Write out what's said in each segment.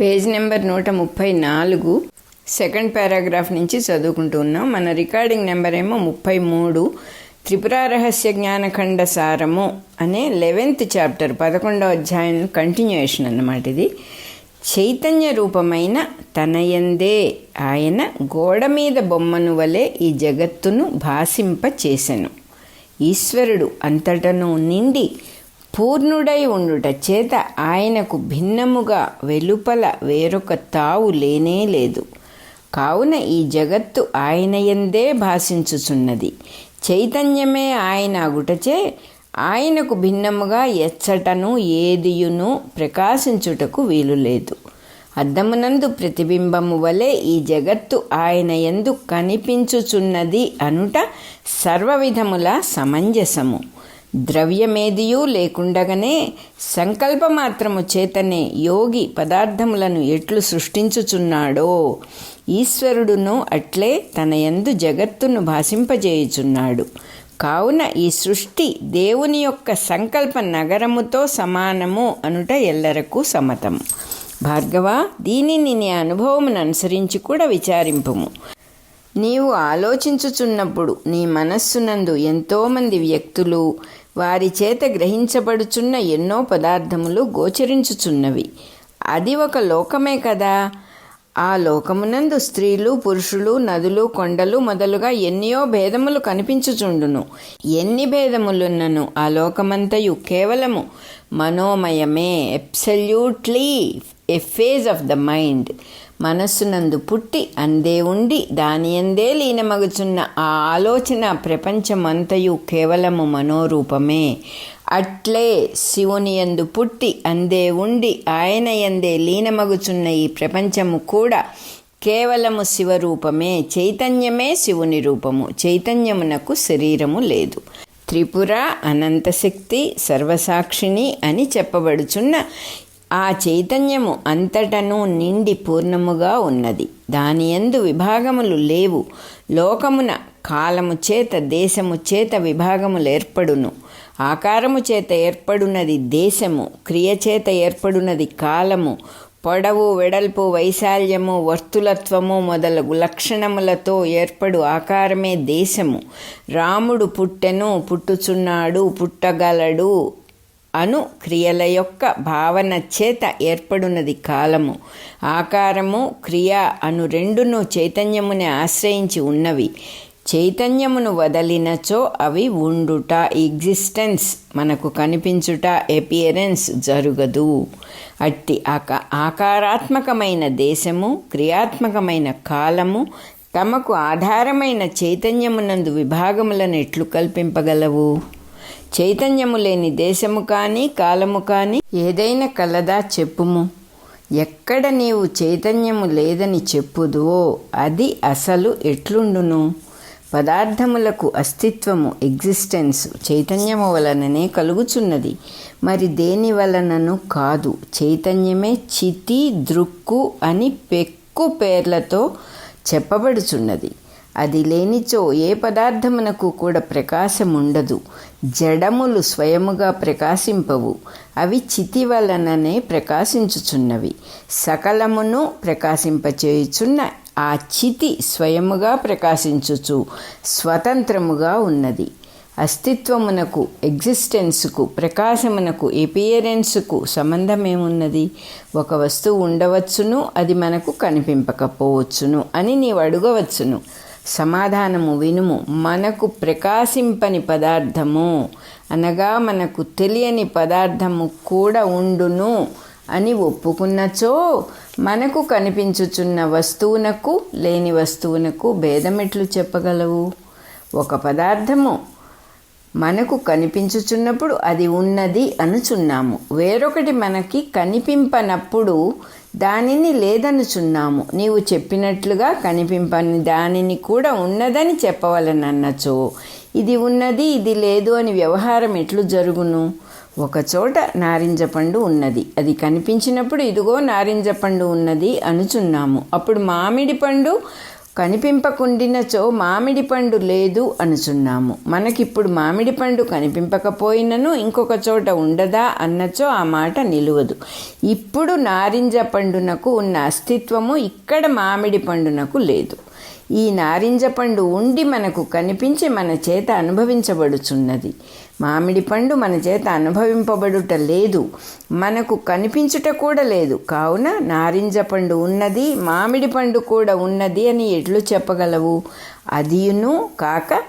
Page number నూట ముప్పై నాలుగు సెకండ్ పారాగ్రాఫ్ నుంచి చదువుకుంటూ ఉన్నాం మన రికార్డింగ్ నెంబర్ ఏమో ముప్పై మూడు. త్రిపుర రహస్య జ్ఞానఖండ సారము అనే లెవెన్త్ చాప్టర్ పదకొండవ అధ్యాయం కంటిన్యూయేషన్ అన్నమాట ఇది. చైతన్య రూపమైన తనయందే ఆయన గోడ మీద బొమ్మను వలె ఈ జగత్తును భాసింప చేసెను ఈశ్వరుడు అంతటను నిండి పూర్ణుడై ఉండుట చేత ఆయనకు భిన్నముగా వెలుపల వేరొక తావు లేనే లేదు. కావున ఈ జగత్తు ఆయనయందే భాషించుచున్నది. చైతన్యమే ఆయన అగుటచే ఆయనకు భిన్నముగా ఎచ్చటను ఏదియును ప్రకాశించుటకు వీలు లేదు అద్దమునందు ప్రతిబింబము వలె ఈ జగత్తు ఆయన ఎందు కనిపించుచున్నది అనుట సర్వవిధముల సమంజసము. ద్రవ్యమేదియూ లేకుండగానే సంకల్పమాత్రము చేతనే యోగి పదార్థములను ఎట్లు సృష్టించుచున్నాడో ఈశ్వరుడును అట్లే తన యందు జగత్తును భాషింపజేయుచున్నాడు. కావున ఈ సృష్టి దేవుని యొక్క సంకల్ప నగరముతో సమానము అనుట ఎల్లరకు సమతం. భార్గవ దీనిని నీ అనుభవమును అనుసరించి కూడా విచారింపుము. నీవు ఆలోచించుచున్నప్పుడు నీ మనస్సునందు ఎంతోమంది వ్యక్తులు వారి చేత గ్రహించబడుచున్న ఎన్నో పదార్థములు గోచరించుచున్నవి. అది ఒక లోకమే కదా. ఆ లోకమునందు స్త్రీలు పురుషులు నదులు కొండలు మొదలుగా ఎన్నో భేదములు కనిపించుచుండును. ఎన్ని భేదములున్నను? ఆ లోకమంతయు కేవలము మనోమయమే. Absolutely a phase of the mind మనస్సునందు పుట్టి అందే ఉండి దాని అందే లీనమగుచున్న ఆ ఆలోచన ప్రపంచమంతయు కేవలము మనోరూపమే. అట్లే శివుని యందు పుట్టి అందే ఉండి ఆయన యందే లీనమగుచున్న ఈ ప్రపంచము కూడా కేవలము శివరూపమే. చైతన్యమే శివుని రూపము. చైతన్యమునకు శరీరము లేదు. త్రిపుర అనంతశక్తి సర్వసాక్షిణి అని చెప్పబడుచున్న ఆ చైతన్యము అంతటను నిండి పూర్ణముగా ఉన్నది. దాని ఎందు విభాగములు లేవు. లోకమున కాలము చేత దేశము చేత విభాగములు ఏర్పడును. ఆకారము చేత ఏర్పడున్నది దేశము క్రియ చేత ఏర్పడున్నది కాలము. పొడవు వెడల్పు వైశాల్యము వర్తులత్వము మొదలగు లక్షణములతో ఏర్పడు ఆకారమే దేశము. రాముడు పుట్టెను పుట్టుచున్నాడు పుట్టగలడు. అను క్రియల యొక్క భావన చేత ఏర్పడున్నది కాలము. ఆకారము క్రియ అను రెండును చైతన్యముని ఆశ్రయించి ఉన్నవి. చైతన్యమును వదలినచో అవి ఉండుట ఎగ్జిస్టెన్స్ మనకు కనిపించుట ఎపియరెన్స్ జరుగదు. అట్టి ఆకా ఆకారాత్మకమైన దేశము క్రియాత్మకమైన కాలము తమకు ఆధారమైన చైతన్యమునందు విభాగములను ఎట్లు కల్పింపగలవు? చైతన్యము లేని దేశము కానీ కాలము కానీ ఏదైనా కలదా చెప్పుము. ఎక్కడ నీవు చైతన్యము లేదని చెప్పుదువో అది అసలు ఎట్లుండును? పదార్థములకు అస్తిత్వము ఎగ్జిస్టెన్స్ చైతన్యము వలననే కలుగుచున్నది. మరి దేని వలనను కాదు. చైతన్యమే చితి దృక్కు అని పెక్కు పేర్లతో చెప్పబడుచున్నది. అది లేనిచో ఏ పదార్థమునకు కూడా ప్రకాశం ఉండదు జడములు స్వయముగా ప్రకాశింపవు. అవి చితి వలననే ప్రకాశించుచున్నవి. సకలమును ప్రకాశింపచేయుచున్న ఆ చితి స్వయముగా ప్రకాశించుచు స్వతంత్రముగా ఉన్నది. అస్తిత్వమునకు ఎగ్జిస్టెన్స్కు ప్రకాశమునకు ఎపియరెన్స్కు సంబంధమేమున్నది? ఒక వస్తువు ఉండవచ్చును అది మనకు కనిపింపకపోవచ్చును అని నీవు అడగవచ్చును. సమాధానము వినుము. మనకు ప్రకాశింపని పదార్థము. అనగా మనకు తెలియని పదార్థము కూడా ఉండును అని ఒప్పుకున్నచో మనకు కనిపించుచున్న వస్తువునకు లేని వస్తువునకు భేదమెట్లు చెప్పగలవు. ఒక పదార్థము మనకు కనిపించుచున్నప్పుడు అది ఉన్నది అనుచున్నాము. వేరొకటి మనకి కనిపింపనప్పుడు దానిని లేదనుచున్నాము. నీవు చెప్పినట్లుగా కనిపింపని దానిని కూడా ఉన్నదని చెప్పవలనన్నచో. ఇది ఉన్నది ఇది లేదు అని వ్యవహారం ఎట్లు జరుగును? ఒకచోట నారింజ పండు ఉన్నది. అది కనిపించినప్పుడు ఇదిగో నారింజ పండు ఉన్నది అనుచున్నాము. అప్పుడు మామిడి పండు కనిపింపకుండినచో మామిడి పండు లేదు అనుచున్నాము. మనకిప్పుడు మామిడి పండు కనిపింపకపోయినను ఇంకొక చోట ఉండదా అన్నచో ఆ మాట నిలువదు. ఇప్పుడు నారింజ పండునకు ఉన్న అస్తిత్వము ఇక్కడ మామిడి పండునకు లేదు. ఈ నారింజ పండు ఉండి మనకు కనిపించి మన చేత అనుభవించబడుచున్నది. మామిడి పండు మన చేత అనుభవింపబడుట లేదు మనకు కనిపించుట కూడా లేదు. కావున నారింజ పండు ఉన్నది మామిడి పండు కూడా ఉన్నది అని ఎట్లు చెప్పగలవు? అదియును కాక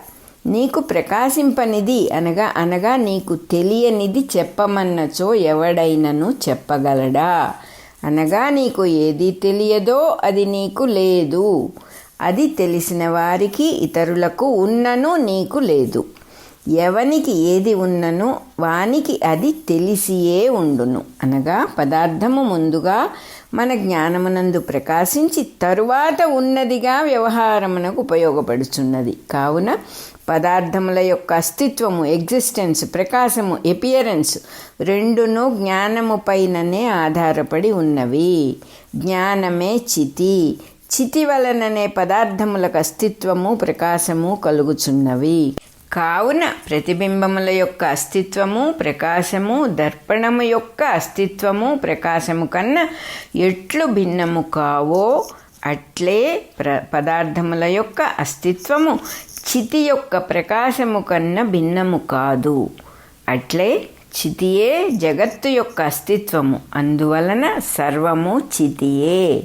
నీకు ప్రకాశింపనిది అనగా అనగా నీకు తెలియనిది చెప్పమన్నచో ఎవడైనను చెప్పగలడా? అనగా నీకు ఏది తెలియదో అది నీకు లేదు. అది తెలిసిన వారికి ఇతరులకు ఉన్నను నీకు లేదు. ఎవనికి ఏది ఉన్నను వానికి అది తెలిసియే ఉండును. అనగా పదార్థము ముందుగా మన జ్ఞానమునందు ప్రకాశించి తరువాత ఉన్నదిగా వ్యవహారమునకు ఉపయోగపడుచున్నది. కావున పదార్థముల యొక్క అస్తిత్వము ఎగ్జిస్టెన్స్ ప్రకాశము ఎపియరెన్స్ రెండును జ్ఞానము పైననే ఆధారపడి ఉన్నవి. జ్ఞానమే చితి. చితి వలననే పదార్థములకు అస్తిత్వము ప్రకాశము కలుగుచున్నవి. కావున ప్రతిబింబముల యొక్క అస్తిత్వము ప్రకాశము దర్పణము యొక్క అస్తిత్వము ప్రకాశము కన్నా ఎట్లు భిన్నము కావో అట్లే ప్ర పదార్థముల యొక్క అస్తిత్వము చితి యొక్క ప్రకాశము కన్నా భిన్నము కాదు. అట్లే చితియే జగత్తు యొక్క అస్తిత్వము అందువలన సర్వము చితియే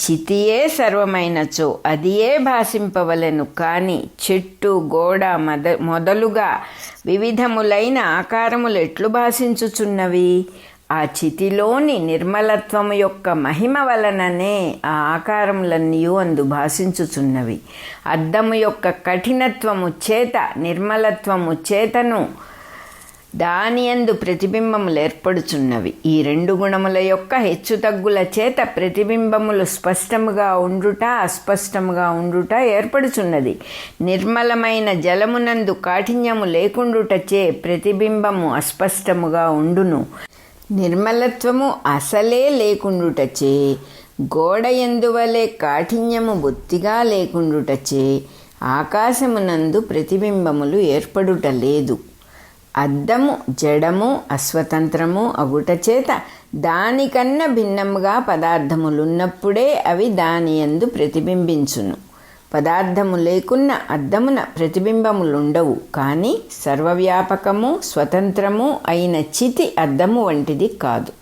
చితియే సర్వమైనచో అదియే భాషింపవలెను. కాని చెట్టు గోడ మద మొదలుగా వివిధములైన ఆకారములు ఎట్లు భాషించుచున్నవి. ఆ చితిలోని నిర్మలత్వము యొక్క మహిమ వలననే ఆ ఆకారములన్నీ అందు భాషించుచున్నవి. అద్దము యొక్క కఠినత్వము చేత నిర్మలత్వము చేతను దాని యందు ప్రతిబింబములు ఏర్పడుచున్నవి. ఈ రెండు గుణముల యొక్క హెచ్చుతగ్గుల చేత ప్రతిబింబములు స్పష్టముగా ఉండుట అస్పష్టముగా ఉండుట ఏర్పడుచున్నది. నిర్మలమైన జలమునందు కాఠిన్యము లేకుండుటచే ప్రతిబింబము అస్పష్టముగా ఉండును. నిర్మలత్వము అసలే లేకుండుటచే గోడ ఎందువలే కాఠిన్యము బొత్తిగా లేకుండుటచే ఆకాశమునందు ప్రతిబింబములు ఏర్పడుట లేదు. అద్దము జడము అస్వతంత్రము అగుట చేత దానికన్నా భిన్నముగా పదార్థములున్నప్పుడే అవి దాని యందు ప్రతిబింబించును. పదార్థము లేకున్న అద్దమున ప్రతిబింబములుండవు. కానీ సర్వవ్యాపకము స్వతంత్రము అయిన చితి అద్దము వంటిది కాదు.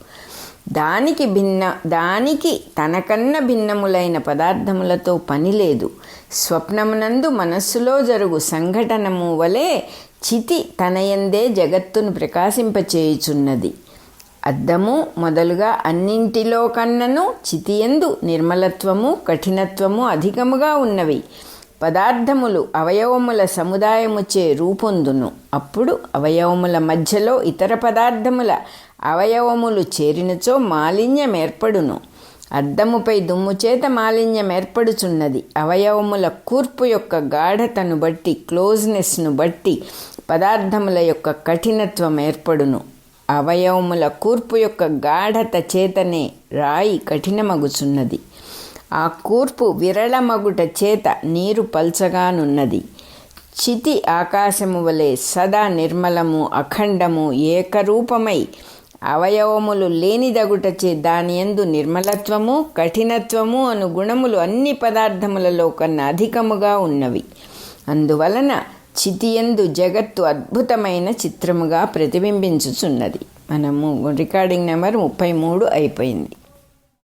దానికి భిన్న దానికి తనకన్నా భిన్నములైన పదార్థములతో పని లేదు. స్వప్నమునందు మనస్సులో జరుగు సంఘటనము వలె చితి తనయందే జగత్తును ప్రకాశింపచేయుచున్నది. అద్దము మొదలుగా అన్నింటిలో కన్నను చితియందు నిర్మలత్వము కఠినత్వము అధికముగా ఉన్నవి. పదార్థములు అవయవముల సముదాయముచే రూపొందును. అప్పుడు అవయవముల మధ్యలో ఇతర పదార్థముల అవయవములు చేరినచో మాలిన్యం ఏర్పడును అద్దముపై దుమ్ము చేత మాలిన్యం ఏర్పడుచున్నది. అవయవముల కూర్పు యొక్క గాఢతను బట్టి క్లోజ్నెస్ను బట్టి పదార్థముల యొక్క కఠినత్వం ఏర్పడును. అవయవముల కూర్పు యొక్క గాఢత చేతనే రాయి కఠినమగుచున్నది. ఆ కూర్పు విరళమగుట చేత నీరు పల్చగానున్నది. చితి ఆకాశము వలె సదా నిర్మలము అఖండము ఏకరూపమై అవయవములు లేనిదగుటచే దాని యందు నిర్మలత్వము కఠినత్వము అను గుణములు అన్ని పదార్థములలో కన్నా అధికముగా ఉన్నవి. అందువలన చితియందు జగత్తు అద్భుతమైన చిత్రముగా ప్రతిబింబించుచున్నది. మనము రికార్డింగ్ నెంబర్ ముప్పై మూడు అయిపోయింది.